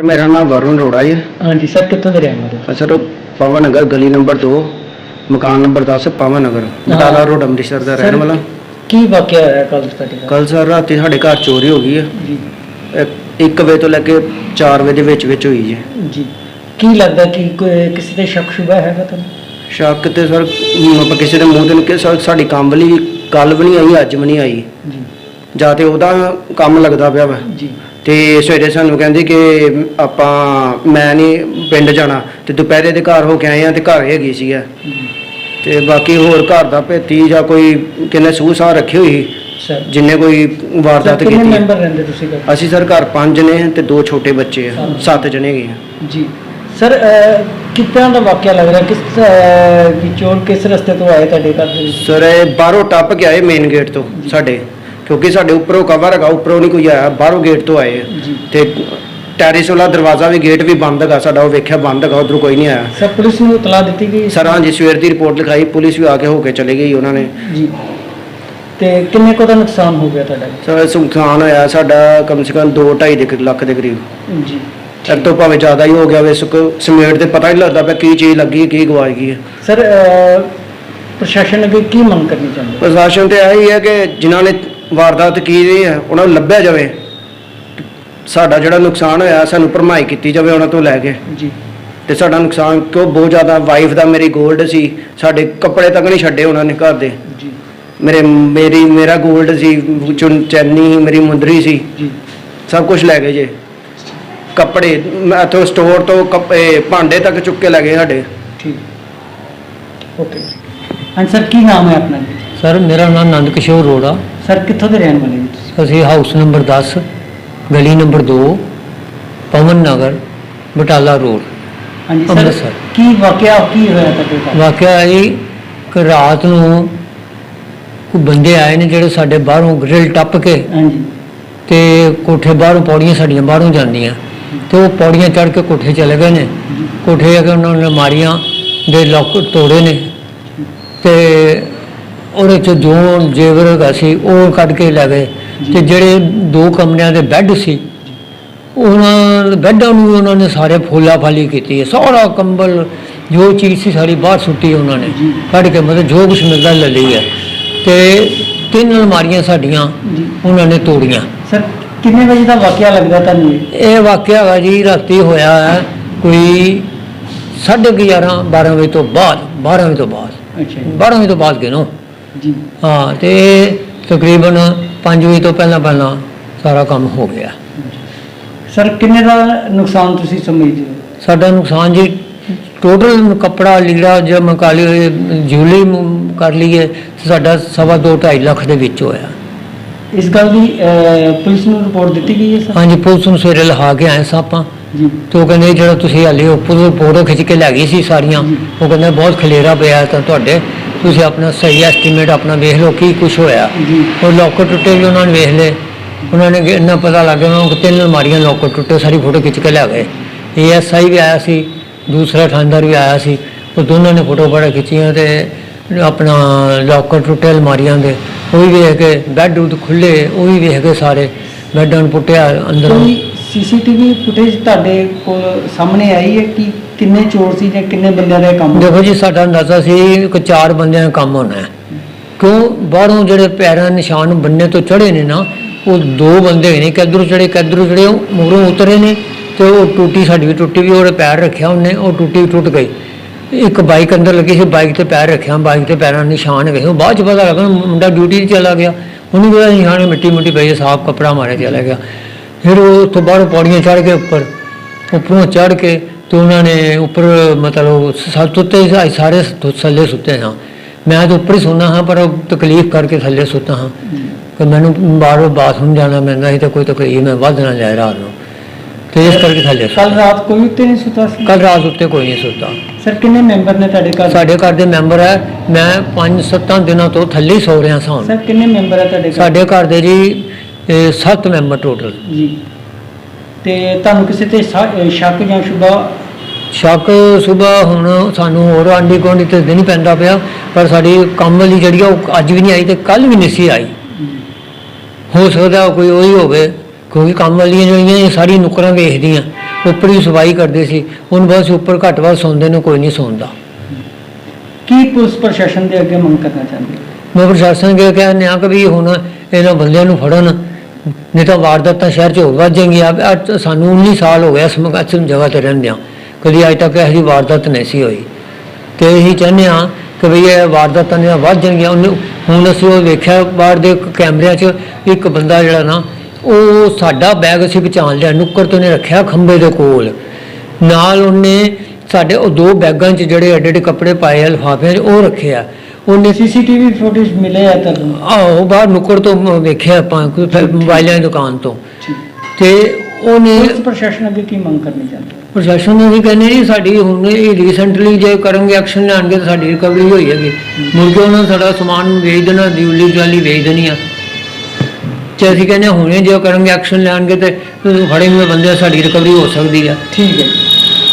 ਮੇਰਾ ਨਾਮ ਵਰੁਣ ਰੋੜਾ ਜੀ ਹਾਂਜੀ ਸਰ ਕਿੱਥੋਂ ਦੇ ਰਹਿਣ ਵਾਲੇ ਹੋ? ਸਰ ਪਵਨ ਨਗਰ ਗਲੀ ਨੰਬਰ 2 ਮਕਾਨ ਨੰਬਰ 10 ਪਵਨ ਨਗਰ ਬਟਾਲਾ ਰੋਡ ਅੰਮ੍ਰਿਤਸਰ ਦਾ ਰਹਿਣ ਸਰ, ਵਾਲਾ। ਕੀ ਵਾਕਿਆ ਹੋਇਆ ਕੱਲ ਤੁਹਾਡੇ ਨਾਲ ਕੱਲ ਸਰ ਰਾਤੀ ਸਾਡੇ ਘਰ ਚੋਰੀ ਹੋ ਗਈ ਹੈ। ਜੀ। 1 ਵਜੇ ਤੋਂ ਲੈ ਕੇ 4 ਵਜੇ ਦੇ ਵਿੱਚ ਵਿੱਚ ਹੋਈ ਜੀ। ਜੀ। ਕੀ ਲੱਗਦਾ ਕਿ ਕੋਈ ਕਿਸੇ ਤੇ ਸ਼ੱਕ ਸ਼ੁਬਾ ਹੈਗਾ ਤੁਹਾਨੂੰ? ਸ਼ੱਕ ਤੇ ਸਰ ਆਪਾਂ ਕਿਸੇ ਦੇ ਮੂੰਹ ਤੇ ਨਹੀਂ ਕਿ ਸਰ ਸਾਡੀ ਕੰਮ ਵਾਲੀ ਕੱਲ ਵੀ ਨਹੀਂ ਆਈ ਅੱਜ ਵੀ ਨਹੀਂ ਆਈ। ਜੀ। ਜਾਂ ਤੇ ਉਹਦਾ ਕੰਮ ਲੱਗਦਾ ਪਿਆ ਵਾ। ਜੀ। ਤੇ ਸਵੇਰੇ ਸਾਨੂੰ ਕਹਿੰਦੀ ਕਿ ਆਪਾਂ ਮੈਂ ਨਹੀਂ ਪਿੰਡ ਜਾਣਾ ਤੇ ਦੁਪਹਿਰੇ ਦੇ ਘਰ ਹੋ ਕੇ ਆਏ ਆ ਤੇ ਘਰ ਹੈਗੀ ਸੀ ਆ ਤੇ ਬਾਕੀ ਹੋਰ ਘਰ ਦਾ ਭੇਤੀ ਜਾਂ ਕੋਈ ਕਿੰਨੇ ਸੂਹ ਸਾਹ ਰੱਖੀ ਹੋਈ ਸਰ ਜਿੰਨੇ ਕੋਈ ਵਾਰਦਾਤ ਕਿੰਨੇ ਕੀਤੀ। ਮੈਂਬਰ ਰਹਿੰਦੇ ਤੁਸੀਂ ਘਰ? ਅਸੀਂ ਸਰ ਘਰ ਪੰਜ ਨੇ ਤੇ ਦੋ ਛੋਟੇ ਬੱਚੇ ਆ। ਸੱਤ ਜਣੇ ਹੈਗੇ ਆ। ਜੀ। ਸਰ ਕਿੱਦਾਂ ਦਾ ਵਾਕਿਆ ਲੱਗ ਰਿਹਾ? ਕਿਸ ਅਹ, ਕਿ ਚੋਰ ਕਿਸ ਰਸਤੇ ਤੋਂ ਆਏ ਤੁਹਾਡੇ ਘਰ ਦੇ ਵਿੱਚ? ਸਰ ਇਹ ਬਾਹਰੋਂ ਟੱਪ ਕੇ ਆਏ ਮੇਨ ਗੇਟ ਤੋਂ ਸਾਡੇ। ਕਿਉਂਕਿ ਸਾਡੇ ਉੱਪਰੋਂ ਕਵਰ ਹੈਗਾ ਉੱਪਰੋਂ ਨਹੀਂ ਕੋਈ ਆਇਆ ਬਾਹਰੋਂ ਗੇਟ ਤੋਂ ਆਏ ਆ। ਜੀ। ਤੇ ਟੈਰਿਸ ਵਾਲਾ ਦਰਵਾਜ਼ਾ ਵੀ ਗੇਟ ਵੀ ਬੰਦ ਹੈਗਾ ਸਾਡਾ ਉਹ ਵੇਖਿਆ ਬੰਦ ਹੈਗਾ ਉਧਰੋਂ ਕੋਈ ਨਹੀਂ ਆਇਆ। ਸਰ ਪੁਲਿਸ ਨੂੰ ਇਤਲਾ ਦਿੱਤੀ ਗਈ? ਸਰ ਹਾਂਜੀ ਸਵੇਰ ਦੀ ਰਿਪੋਰਟ ਲਿਖਾਈ ਪੁਲਿਸ ਵੀ ਆ ਕੇ ਹੋ ਕੇ ਚਲੇ ਗਈ ਉਹਨਾਂ ਨੇ। ਜੀ। ਤੇ ਕਿੰਨੇ ਕੁ ਦਾ ਨੁਕਸਾਨ ਹੋ ਗਿਆ ਤੁਹਾਡਾ? ਸਰ ਸੁਨਖਾਨ ਹੋਇਆ ਸਾਡਾ ਕਮ ਸੇ ਕਮ 2.5 ਦੇ ਲੱਖ ਦੇ ਕਰੀਬ। ਜੀ। ਇਹ ਤੋਂ ਭਾਵੇਂ ਜ਼ਿਆਦਾ ਹੀ ਹੋ ਗਿਆ ਵੇ ਸੁੱਕ ਸਮੇਟ ਤੇ ਪਤਾ ਹੀ ਨਹੀਂ ਲੱਗਦਾ ਪਿਆ ਕੀ ਚੀਜ਼ ਲੱਗੀ ਕੀ ਗਵਾਚ ਗਈ ਹੈ। ਸਰ ਅਹ, ਪ੍ਰਸ਼ਾਸਨ ਅੱਗੇ ਕੀ ਮੰਗ ਕਰਨੀ ਚਾਹੁੰਦੇ ਹੋ? ਪ੍ਰਸ਼ਾਸਨ ਤੇ ਇਹੀ ਹੈ ਕਿ ਜਿਨ੍ਹਾਂ ਨੇ ਵਾਰਦਾਤ ਕੀਤੀ ਹੈ ਉਹਨਾਂ ਨੂੰ ਲੱਭਿਆ ਜਾਵੇ। ਸਾਡਾ ਜਿਹੜਾ ਨੁਕਸਾਨ ਹੋਇਆ ਸਾਨੂੰ ਭਰਮਾਈ ਕੀਤੀ ਜਾਵੇ ਉਹਨਾਂ ਤੋਂ ਲੈ ਕੇ। ਜੀ। ਤੇ ਸਾਡਾ ਨੁਕਸਾਨ ਕਿਉਂ ਬਹੁਤ ਜ਼ਿਆਦਾ ਵਾਈਫ ਦਾ ਮੇਰੀ 골ਡ ਸੀ ਸਾਡੇ ਕੱਪੜੇ ਤੱਕ ਨਹੀਂ ਛੱਡੇ ਉਹਨਾਂ ਨੇ ਘਰ ਦੇ। ਜੀ। ਮੇਰੇ ਮੇਰੀ ਮੇਰਾ 골ਡ ਸੀ ਚੁੰਨ ਚੈਨੀ ਮੇਰੀ ਮੁੰਦਰੀ ਸੀ। ਜੀ। ਸਭ ਕੁਝ ਲੈ ਗਏ ਜੇ। ਕੱਪੜੇ ਮੈਂ ਇੱਥੋਂ ਸਟੋਰ ਤੋਂ ਕੱਪੜੇ ਭਾਂਡੇ ਤੱਕ ਚੁੱਕ ਕੇ ਲੈ ਗਏ ਸਾਡੇ। ਠੀਕ। ਓਕੇ ਹਾਂ ਸਰ ਕੀ ਨਾਮ ਹੈ ਆਪਣਾ? ਜੀ ਸਰ ਮੇਰਾ ਨਾਮ ਨੰਦ ਕਿਸ਼ੋਰ ਰੋੜਾ। ਸਰ ਕਿੱਥੋਂ ਦੇ ਰਹਿਣ ਵਾਲੇ ਜੀ ਤੁਸੀਂ? ਅਸੀਂ ਹਾਊਸ ਨੰਬਰ 10 ਗਲੀ ਨੰਬਰ 2 ਪਵਨ ਨਗਰ ਬਟਾਲਾ ਰੋਡ ਹਾਂਜੀ ਸਰ ਅੰਮ੍ਰਿਤਸਰ। ਕੀ ਵਾਕਿਆ ਕੀ ਹੋਇਆ ਤੁਹਾਡੇ ਘਰ? ਵਾਕਿਆ ਇਹ ਕਿ ਰਾਤ ਨੂੰ ਕੋਈ ਬੰਦੇ ਆਏ ਨੇ ਜਿਹੜੇ ਸਾਡੇ ਬਾਹਰੋਂ ਗ੍ਰਿਲ ਟੱਪ ਕੇ ਹਾਂਜੀ। ਤੇ ਕੋਠੇ ਬਾਹਰੋਂ ਪੌੜੀਆਂ ਸਾਡੀਆਂ ਬਾਹਰੋਂ ਜਾਂਦੀਆਂ ਤੇ ਉਹ ਪੌੜੀਆਂ ਚੜ੍ਹ ਕੇ ਕੋਠੇ ਚਲੇ ਗਏ ਨੇ। ਕੋਠੇ ਆ ਕੇ ਉਹਨਾਂ ਨੇ ਅਲਮਾਰੀਆਂ ਦੇ ਲੋਕ ਤੋੜੇ ਨੇ ਤੇ ਉਹਦੇ ਚ ਜੋ ਜੇਵਰ ਹੈਗਾ ਸੀ ਉਹ ਕੱਢ ਕੇ ਲੈ ਗਏ। ਤੇ ਜਿਹੜੇ ਦੋ ਕਮਰਿਆਂ ਦੇ ਬੈੱਡ ਸੀ ਉਹਨਾਂ ਬੈੱਡਾਂ ਨੂੰ ਉਹਨਾਂ ਨੇ ਸਾਰੇ ਫੋਲਾ ਫਾਲੀ ਕੀਤੀ ਹੈ ਸਾਰਾ ਕੰਬਲ ਜੋ ਚੀਜ਼ ਸੀ ਸਾਰੀ ਬਾਹਰ ਸੁੱਟੀ ਉਹਨਾਂ ਨੇ। ਕੱਢ ਕੇ ਮਤਲਬ ਜੋ ਕੁਛ ਮਿਲਦਾ ਲੈ ਲਈ ਹੈ ਤੇ ਤਿੰਨ ਅਲਮਾਰੀਆਂ ਸਾਡੀਆਂ ਉਹਨਾਂ ਨੇ ਤੋੜੀਆਂ ਸਰ ਕਿੰਨੇ ਵਜੇ ਦਾ ਵਾਕਿਆ ਲੱਗਦਾ ਤੁਹਾਨੂੰ ਇਹ? ਵਾਕਿਆ ਹੈਗਾ ਜੀ ਰਾਤੀ ਹੋਇਆ ਹੈ ਕੋਈ 11:30 12 ਵਜੇ ਤੋਂ ਬਾਅਦ 12 ਵਜੇ ਤੋਂ ਬਾਅਦ ਅੱਛਾ ਜੀ। 12 ਵਜੇ ਤੋਂ ਬਾਅਦ ਗਿਣੋ ਜੀ। ਹਾਂ ਤੇ ਤਕਰੀਬਨ 5 ਵਜੇ ਤੋਂ ਪਹਿਲਾਂ ਪਹਿਲਾਂ ਸਾਰਾ ਕੰਮ ਹੋ ਗਿਆ। ਸਰ ਕਿੰਨੇ ਦਾ ਨੁਕਸਾਨ ਤੁਸੀਂ ਸਮਝਦੇ ਹੋ? ਸਾਡਾ ਨੁਕਸਾਨ ਜੀ ਟੋਟਲ ਕੱਪੜਾ ਲੀੜਾ ਜੇ ਮਕਾਲੀ ਜਿਊਲੀ ਕਰ ਲਈਏ ਸਾਡਾ ਸਵਾ ਦੋ 2.5 ਲੱਖ ਦੇ ਵਿੱਚ ਹੋਇਆ। ਇਸ ਗੱਲ ਦੀ ਪੁਲਿਸ ਨੂੰ ਰਿਪੋਰਟ ਦਿੱਤੀ ਗਈ ਹੈ ਸਰ? ਹਾਂਜੀ ਪੁਲਿਸ ਨੂੰ ਸਵੇਰੇ ਲਹਾ ਕੇ ਆਏ ਸਾਂ ਆਪਾਂ। ਜੀ। ਤੇ ਕਹਿੰਦੇ ਜਿਹੜਾ ਤੁਸੀਂ ਹਾਲੇ ਉੱਪਰ ਫੋਟੋ ਖਿੱਚ ਕੇ ਲੈ ਗਈ ਸੀ ਸਾਰੀਆਂ। ਉਹ ਕਹਿੰਦੇ ਬਹੁਤ ਖਲੇਰਾ ਪਿਆ ਤਾਂ ਤੁਹਾਡੇ ਤੁਸੀਂ ਆਪਣਾ ਸਹੀ ਐਸਟੀਮੇਟ ਆਪਣਾ ਵੇਖ ਲਓ ਕੀ ਕੁਝ ਹੋਇਆ। ਜੀ। ਉਹ ਲੋਕਰ ਟੁੱਟੇ ਵੀ ਉਹਨਾਂ ਨੇ ਵੇਖ ਲਏ। ਉਹਨਾਂ ਨੇ ਇੰਨਾ ਪਤਾ ਲੱਗ ਗਿਆ ਉਹਨਾਂ ਨੂੰ ਕਿ ਤਿੰਨ ਅਲਮਾਰੀਆਂ ਲੋਕਰ ਟੁੱਟੇ ਸਾਰੀ ਫੋਟੋ ਖਿੱਚ ਕੇ ਲੈ ਗਏ। ਏਐਸਆਈ ਵੀ ਆਇਆ ਸੀ ਦੂਸਰਾ ਥਾਣੇਦਾਰ ਵੀ ਆਇਆ ਸੀ। ਉਹ ਦੋਨਾਂ ਨੇ ਫੋਟੋ ਬੜਾ ਖਿੱਚੀਆਂ ਤੇ ਆਪਣਾ ਲੋਕਰ ਟੁੱਟੇ ਅਲਮਾਰੀਆਂ ਦੇ। ਉਹ ਵੀ ਵੇਖ ਕੇ ਬੈੱਡ ਖੁੱਲੇ ਉਹ ਵੀ ਵੇਖ ਕੇ ਸਾਰੇ ਬੈੱਡਾਂ ਨੂੰ ਪੁੱਟਿਆ ਅੰਦਰੋਂ। ਸੀਸੀਟੀਵੀ ਫੁਟੇਜ ਤੁਹਾਡੇ ਕੋਲ ਸਾਹਮਣੇ ਆਈ ਹੈ ਕਿ ਕਿੰਨੇ ਚੋਰ ਸੀ ਜਾਂ ਕਿੰਨੇ ਬੰਦਿਆਂ ਦਾ ਇਹ ਕੰਮ ਦੇਖੋ ਜੀ, ਸਾਡਾ ਅੰਦਾਜ਼ਾ ਸੀ ਕਿ ਚਾਰ ਬੰਦਿਆਂ ਦਾ ਕੰਮ ਹੋਣਾ ਹੈ। ਕਿਉਂ? ਬਾਹਰੋਂ ਜਿਹੜੇ ਪੈਰਾਂ ਦੇ ਨਿਸ਼ਾਨ ਬੰਨੇ ਤੋਂ ਚੜੇ ਨੇ ਨਾ, ਉਹ ਦੋ ਬੰਦੇ ਨੇ ਕਿੱਧਰੋਂ ਚੜੇ ਕਿੱਧਰੋਂ ਚੜੇ ਉਹ ਮੂਹਰੋਂ ਉਤਰੇ ਨੇ ਤੇ ਉਹ ਟੂਟੀ ਸਾਡੀ ਵੀ ਟੁੱਟੀ ਵੀ, ਉਹਦੇ ਪੈਰ ਰੱਖਿਆ ਉਹਨੇ, ਉਹ ਟੂਟੀ ਟੁੱਟ ਗਈ। ਇੱਕ ਬਾਈਕ ਅੰਦਰ ਲੱਗੀ ਸੀ, ਬਾਈਕ ਤੇ ਪੈਰ ਰੱਖਿਆ, ਬਾਈਕ ਤੇ ਪੈਰਾਂ ਦੇ ਨਿਸ਼ਾਨ ਗਏ ਉਹ ਬਾਅਦ ਚ ਪਤਾ ਲੱਗਾ ਮੁੰਡਾ ਡਿਊਟੀ ਤੇ ਚਲਾ ਗਿਆ। ਉਹਨੂੰ ਵੀ ਨਿਸ਼ਾਨ ਮਿੱਟੀ ਮੁੱਟੀ ਪਈ ਸਾਫ਼ ਕੱਪੜਾ ਮਾਰਿਆ ਚਲਾ ਗਿਆ। ਫਿਰ ਉਹ ਤੋਂ ਬਾਹਰੋਂ ਪੌੜੀਆਂ ਚੜ੍ਹ ਕੇ ਉੱਪਰ ਉੱਪਰੋਂ ਚੜ੍ਹ ਕੇ ਤੇ ਉਹਨਾਂ ਨੇ ਉੱਪਰ ਮਤਲਬ ਸੁੱਤੇ ਅਸੀਂ ਸਾਰੇ ਥੱਲੇ ਸੁੱਤੇ ਹਾਂ ਮੈਂ ਤਾਂ ਉੱਪਰ ਹੀ ਸੌਂਦਾ ਹਾਂ ਪਰ ਤਕਲੀਫ ਕਰਕੇ ਥੱਲੇ ਸੁੱਤਾ ਹਾਂ। ਕਿ ਮੈਨੂੰ ਬਾਹਰੋਂ ਬਾਥਰੂਮ ਜਾਣਾ ਪੈਂਦਾ ਸੀ ਤੇ ਕੋਈ ਤਕਲੀਫ ਮੈਂ ਵੱਧ ਨਾ ਜਾਏ ਰਾਤ ਨੂੰ। ਤੇ ਇਸ ਕਰਕੇ ਥੱਲੇ ਕੱਲ ਰਾਤ ਕੋਈ ਉੱਤੇ ਨਹੀਂ ਸੁੱਤਾ ਸੀ? ਕੱਲ ਰਾਤ ਉੱਤੇ ਕੋਈ ਨਹੀਂ ਸੁੱਤਾ। ਸਰ ਕਿੰਨੇ ਮੈਂਬਰ ਨੇ ਤੁਹਾਡੇ ਘਰ? ਸਾਡੇ ਘਰ ਦੇ ਮੈਂਬਰ ਹੈ ਮੈਂ 5-7 ਦਿਨਾਂ ਤੋਂ ਥੱਲੇ ਸੌ ਰਿਹਾ ਸਾਂ। ਸਰ ਕਿੰਨੇ ਮੈਂਬਰ ਹੈ ਤੁਹਾਡੇ ਘਰ? ਸਾਡੇ ਘਰ ਦੇ ਜੀ 7 ਮੈਂਬਰ ਟੋਟਲ ਜੀ। ਤੇ ਤੁਹਾਨੂੰ ਕਿਸੇ ਤੇ ਸ਼ਾ- ਅਹ ਸ਼ੱਕ ਜਾਂ ਸ਼ੁਬਾ ਸ਼ੱਕ ਸਵੇਰ ਹੁਣ ਸਾਨੂੰ ਹੋਰ ਆਂਡੀ ਗੁਆਂਢੀ ਤੇ ਨਹੀਂ ਪੈਂਦਾ ਪਿਆ ਪਰ ਸਾਡੀ ਕੰਮ ਵਾਲੀ ਜਿਹੜੀ ਆ ਉਹ ਅੱਜ ਵੀ ਨਹੀਂ ਆਈ ਤੇ ਕੱਲ ਵੀ ਨਹੀਂ ਸੀ ਆਈ। ਹੋ ਸਕਦਾ ਕੋਈ ਉਹੀ ਹੋਵੇ ਕਿਉਂਕਿ ਕੰਮ ਵਾਲੀਆਂ ਜਿਹੜੀਆਂ ਇਹ ਸਾਰੀ ਨੁਕਰਾਂ ਵੇਖਦੀਆਂ ਉੱਪਰ ਹੀ ਸਫ਼ਾਈ ਕਰਦੇ ਸੀ ਹੁਣ ਬਸ ਉੱਪਰ ਘੱਟ ਵੱਧ ਸੌਂਦੇ ਨੇ ਕੋਈ ਨਹੀਂ ਸੌਂਦਾ। ਕੀ ਪੁਲਿਸ ਪ੍ਰਸ਼ਾਸਨ ਦੇ ਅੱਗੇ ਮੰਗ ਕਰਨਾ ਚਾਹੁੰਦੇ ਹੋ? ਮੈਂ ਪ੍ਰਸ਼ਾਸਨ ਕੇ ਕਹਿੰਦੇ ਆ ਕਿ ਵੀ ਹੁਣ ਇਹਨਾਂ ਬੰਦਿਆਂ ਨੂੰ ਫੜਨ ਨਹੀਂ ਤਾਂ ਵਾਰਦਾਤਾਂ ਸ਼ਹਿਰ 'ਚ ਹੋਰ ਵੱਧ ਜਾਣਗੀਆਂ ਅੱਜ ਸਾਨੂੰ 19 ਸਾਲ ਹੋ ਗਿਆ ਇਸ ਮਕਾਸਮ ਜਗ੍ਹਾ ਤੇ ਰਹਿੰਦਿਆਂ। ਕਦੀ ਅੱਜ ਤੱਕ ਇਹੋ ਜਿਹੀ ਵਾਰਦਾਤ ਨਹੀਂ ਸੀ ਹੋਈ। ਤੇ ਇਹੀ ਚਾਹੁੰਦੇ ਆ ਕਿ ਵੀ ਇਹ ਵਾਰਦਾਤਾਂ ਨੇ ਵੱਧ ਜਾਣਗੀਆਂ ਉਹਨੂੰ ਹੁਣ ਅਸੀਂ ਉਹ ਵੇਖਿਆ ਬਾਹਰ ਦੇ ਕੈਮਰਿਆਂ 'ਚ, ਇੱਕ ਬੰਦਾ ਜਿਹੜਾ ਨਾ, ਉਹ ਸਾਡਾ ਬੈਗ ਅਸੀਂ ਬਚਾਉਣ ਲਿਆ, ਨੁੱਕਰ ਤੋਂ ਨੇ ਰੱਖਿਆ ਖੰਭੇ ਦੇ ਕੋਲ। ਨਾਲ ਉਹਨੇ ਸਾਡੇ ਉਹ ਦੋ ਬੈਗਾਂ 'ਚ ਜਿਹੜੇ ਐਡੇ ਐਡੇ ਕੱਪੜੇ ਪਾਏ ਆ, ਲਿਫਾਫਿਆਂ 'ਚ, ਉਹ ਰੱਖੇ ਆ। ਉਹਨੇ ਸੀਸੀਟੀਵੀ ਫੁਟੇਜ ਮਿਲੇ ਆ ਤੁਹਾਨੂੰ? ਆਹੋ ਬਾਹਰ ਨੁੱਕਰ ਤੋਂ ਮ- ਵੇਖਿਆ ਆਪਾਂ ਕੋਈ ਫੈ- ਮੋਬਾਈਲਾਂ ਦੀ ਦੁਕਾਨ ਤੋਂ। ਠੀਕ। ਤੇ ਉਹਨੇ ਪੁਲਿਸ ਪ੍ਰਸ਼ਾਸਨ ਅੱਗੇ ਕੀ ਮੰਗ ਕਰਨੀ ਚਾਹੁੰਦੇ? ਹੋ? ਪ੍ਰਸ਼ਾਸਨ ਨੇ ਵੀ ਕਹਿੰਦੇ ਜੀ ਸਾਡੀ ਹੁਣ ਇਹ ਰੀਸੈਂਟਲੀ ਜੇ ਕਰਨਗੇ ਐਕਸ਼ਨ ਲੈਣਗੇ ਤਾਂ ਸਾਡੀ ਰਿਕਵਰੀ ਹੋਈ ਹੈਗੀ। ਮੁੜ ਕੇ ਉਹਨਾਂ ਨੇ ਸਾਡਾ ਸਮਾਨ ਵੇਚ ਦੇਣਾ ਦਿਉਲੀ ਜਾਲੀ ਵੇਚ ਦੇਣੀ ਆ। ਤੇ ਅਸੀਂ ਕਹਿੰਦੇ ਹਾਂ ਹੁਣੇ ਜੇ ਉਹ ਕਰਨਗੇ ਐਕਸ਼ਨ ਲੈਣਗੇ ਤੇ ਫੜੇ ਹੋਏ ਬੰਦੇ ਸਾਡੀ ਰਿਕਵਰੀ ਹੋ ਸਕਦੀ ਆ। ਠੀਕ ਹੈ। ਜੀ,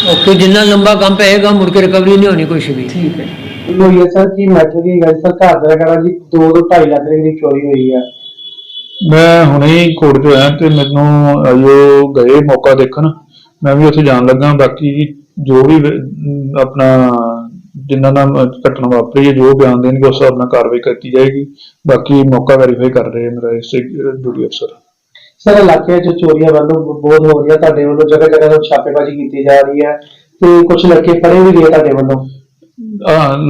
ਓਕੇ ਜਿੰਨਾ ਲੰਬਾ ਕੰਮ ਪਏਗਾ ਮੁੜ ਕੇ ਰਿਕਵਰੀ ਨਹੀਂ ਹੋਣੀ ਕੁਛ ਵੀ। ਠੀਕ ਹੈ। ਹੋਈ ਹੈ ਸਰ ਕੀ ਮੈਟਰ ਕੀ ਗੱਲ ਸਰ ਘਰ ਦਾ ਕਹਿੰਦਾ ਜੀ 2 ਤੋਂ 2.5 ਲੱਖ ਰੁਪਏ ਦੀ ਚੋਰੀ ਹੋਈ ਹੈ ਮੈਂ ਹੁਣੇ ਹੀ ਕੋਰਟ 'ਚ ਆਇਆ ਤੇ ਮੈਨੂੰ ਅਜੋ ਗਏ ਮੌਕਾ ਦੇਖਣ। ਮੈਂ ਵੀ ਉੱਥੇ ਜਾਣ ਲੱਗਾ ਬਾਕੀ ਜੋ ਵੀ ਆਪਣਾ ਜਿਨ੍ਹਾਂ ਨਾਲ ਘਟਨਾ ਵਾਪਰੀ ਹੈ ਜੋ ਬਿਆਨ ਦੇਣਗੇ ਉਸ ਹਿਸਾਬ ਨਾਲ ਕਾਰਵਾਈ ਕੀਤੀ ਜਾਏਗੀ। ਬਾਕੀ ਮੌਕਾ ਵੈਰੀਫਾਈ ਕਰ ਰਹੇ ਮੇਰਾ ਇਸ ਡਿਊਟੀ ਅਫਸਰ। ਸਰ ਇਲਾਕੇ 'ਚ ਚੋਰੀਆਂ ਵੱਲੋਂ ਬਹੁਤ ਹੋ ਰਹੀਆਂ। ਤੁਹਾਡੇ ਵੱਲੋਂ ਜਗ੍ਹਾ ਜਗ੍ਹਾ ਤੋਂ ਛਾਪੇਬਾਜ਼ੀ ਕੀਤੀ ਜਾ ਰਹੀ ਹੈ ਤੇ ਕੁਝ ਲੜਕੇ ਫੜੇ ਵੀ ਗਏ ਤੁਹਾਡੇ ਵੱਲੋਂ?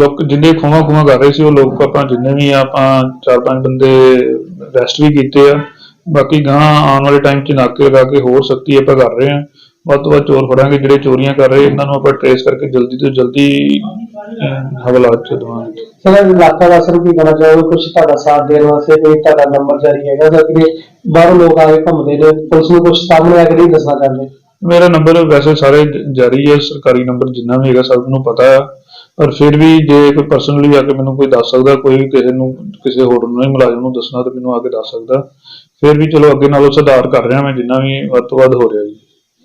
ਲੋਕ ਜਿੰਨੇ ਖੋਵਾ ਖੋਵਾ ਕਰ ਰਹੇ ਸੀ ਉਹ ਲੋਕ ਆਪਾਂ ਜਿੰਨੇ ਵੀ ਆ ਆਪਾਂ ਚਾਰ ਪੰਜ ਬੰਦੇ ਅਰੈਸਟ ਵੀ ਕੀਤੇ ਆ। ਬਾਕੀ ਗਾਂ ਆਉਣ ਵਾਲੇ ਟਾਈਮ 'ਚ ਨਾਕੇ ਲਗਾ ਕੇ ਹੋਰ ਸਖਤੀ ਆਪਾਂ ਕਰ ਰਹੇ ਆ ਵੱਧ ਤੋਂ ਵੱਧ ਚੋਰ ਫੜਾਂਗੇ ਜਿਹੜੇ ਚੋਰੀਆਂ ਕਰ ਰਹੇ ਇਹਨਾਂ ਨੂੰ ਆਪਾਂ ਟ੍ਰੇਸ ਕਰਕੇ ਜਲਦੀ ਤੋਂ ਜਲਦੀ ਅਮ, ਹਵਾਲਾਤ 'ਚ ਦਵਾਂਗੇ। ਸਰ ਇਲਾਕਾ ਵਾਸਤੇ ਨੂੰ ਕੀ ਕਹਿਣਾ ਚਾਹੋਗੇ ਕੁਝ ਤੁਹਾਡਾ ਸਾਥ ਦੇਣ ਵਾਸਤੇ ਕੋਈ ਤੁਹਾਡਾ ਨੰਬਰ ਜਾਰੀ ਹੈਗਾ? ਜਾਂ ਕਿ ਬਾਹਰੋਂ ਲੋਕ ਆ ਕੇ ਘੁੰਮਦੇ ਨੇ ਪੁਲਿਸ ਨੂੰ ਕੁਝ ਸਾਹਮਣੇ ਆ ਕੇ ਨਹੀਂ ਦੱਸਣਾ ਚਾਹੁੰਦੇ? ਮੇਰਾ ਨੰਬਰ ਵੈਸੇ ਸਾਰੇ ਜਾਰੀ ਹੈ ਸਰਕਾਰੀ ਨੰਬਰ ਜਿੰਨਾ ਵੀ ਹੈਗਾ ਸਭ ਨੂੰ ਪਤਾ ਆ। ਪਰ ਫਿਰ ਵੀ ਜੇ ਕੋਈ ਪਰਸਨਲੀ ਆ ਕੇ ਮੈਨੂੰ ਕੋਈ ਦੱਸ ਸਕਦਾ, ਕੋਈ ਵੀ ਕਿਸੇ ਨੂੰ, ਕਿਸੇ ਹੋਰ ਨੂੰ ਨਹੀਂ, ਮੁਲਾਜ਼ਮ ਨੂੰ ਦੱਸਣਾ ਤੇ ਮੈਨੂੰ ਆ ਕੇ ਦੱਸ ਸਕਦਾ। ਫਿਰ ਵੀ ਚਲੋ ਅੱਗੇ ਨਾਲੋਂ ਸੁਧਾਰ ਕਰ ਰਿਹਾ ਮੈਂ, ਜਿੰਨਾ ਵੀ ਵੱਧ ਤੋਂ ਵੱਧ ਹੋ ਰਿਹਾ ਜੀ।